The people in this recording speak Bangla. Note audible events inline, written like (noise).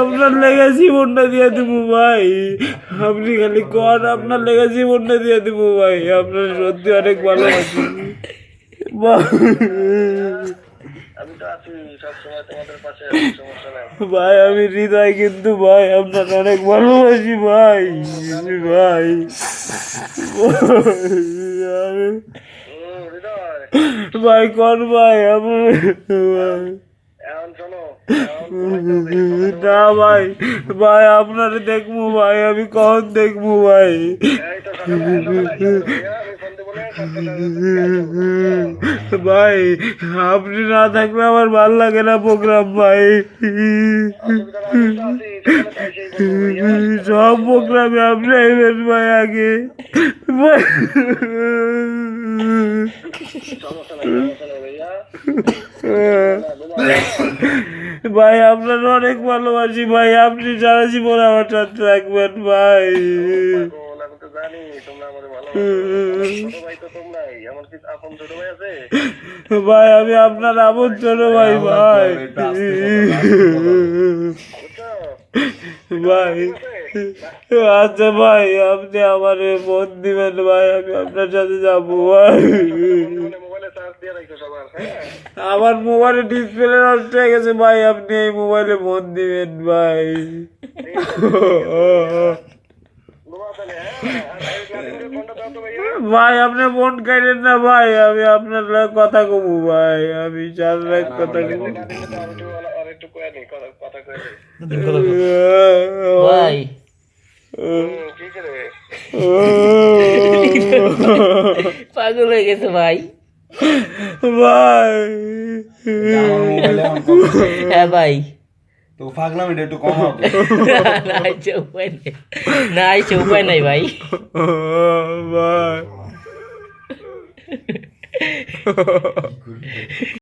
আপনার লেগে জীবনটা দিয়ে দিব ভাই। আপনি খালি কর আপনার লেগে জীবনটা দিয়ে দিব ভাই। আপনার সত্যি অনেক আমি আছি ভাই, আমি হৃদয় কিন্তু ভাই, আপনার অনেক ভালোবাসি ভাই। ভাই। ভাই কর ভাই? আমি না ভাই ভাই আপনার দেখব ভাই আমি কখন দেখব ভাই? ভাই, আপনি না থাকলে আমার ভালো লাগে না প্রোগ্রাম ভাই। সব প্রোগ্রামে আপনি আইবেন, ভাই, আগে ভাই। ভাই, আপনার অনেক ভালোবাসি, ভাই আপনি সারা জীবন আমার সাথে থাকবেন, ভাই জানি তোমরা আমারে ভাই তো তোমরাই, আমার কি আপন ছোট ভাই আছে? ভাই আমি আপনার আপন ছোট ভাই ভাই (laughs) ভাই। আচ্ছা ভাই আপনি আমার ফোন দিবেন ভাই আমি আপনার সাথে যাব ভাই। মানে? আমার মোবাইলে ডিসপ্লে নষ্ট হয়ে গেছে ভাই আপনি এই মোবাইলে ফোন দিবেন ভাই। (laughs) ভাই আপনি ফোন কাটেন না ভাই আমি আপনার লগে কথা কমু ভাই আমি চার লাখ কথা কথা ভাই হুম, কি করে? পাগল হয়ে গেছে ভাই। ভাই। হ্যাঁ ভাই। তো পাগলাম এটা একটু কমাও তো। নাই সে উপায় নেই নাই সে উপায় নাই ভাই ভাই